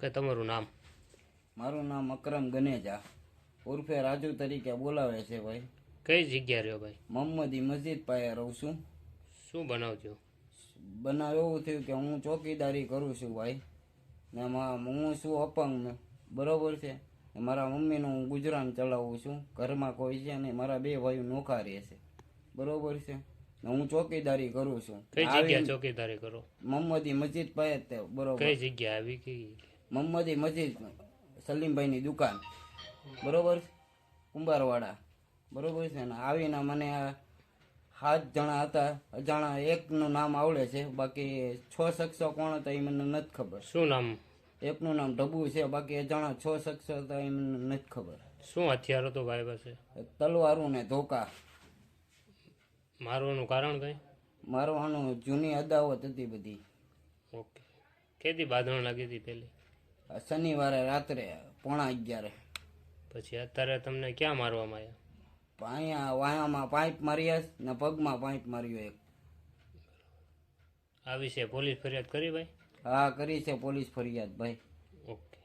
કે તમારું નામ? મારું નામ અકરમ ગનેજા. ઉર્ફે રાજુ તરીકે બોલાવે છે ભાઈ. કઈ જગ્યા રહ્યો ભાઈ? મોહમ્મદી મસ્જિદ પાસે રહું છું. શું બનાવજો? બનાવ એવું થયું કે હું ચોકીદારી કરું છું ભાઈ. ને હું છું અપંગ. બરોબર છે? મારા મમ્મીનું હું ગુજરાન ચલાવું છું. ઘરમાં કોઈ છે ને મારા બે ભાઈઓ નોખા રહે છે. બરોબર છે? ને હું ચોકીદારી કરું છું. કઈ જગ્યા ચોકીદારી કરો? મોહમ્મદી મસ્જિદ પાસે બરોબર. કઈ જગ્યા આવી? કઈ મોહમ્મદી મસ્જિદ સલીમભાઈની દુકાન. બરોબર? કુંભારવાડા. બરોબર છે ને? આવીને મને આ સાત જણા હતા અજાણા એકનું નામ આવડે છે બાકી છ શખ્સો કોણ હતા એ મને નથી ખબર. શું નામ? એકનું નામ ઢબુ છે બાકી અજાણા છ શખ્સો હતા એ મને નથી ખબર. શું હથિયાર હતો ભાઈ પાસે તલવારું ને ધોકા. મારવાનું કારણ કઈ? મારવાનું જૂની અદાવત હતી બધી. ઓકે. કેદી બાંધણ લાગી હતી પેલી? શનિવારે રાત્રે પોણા અગિયારે. પછી અત્યારે તમને ક્યાં મારવામાં આવ્યા અહીંયા વાયામાં પાઇપ માર્યા ને પગમાં પાઇપ માર્યો એક. આ વિશે પોલીસ ફરિયાદ કરી ભાઈ? હા કરી છે પોલીસ ફરિયાદ ભાઈ. ઓકે.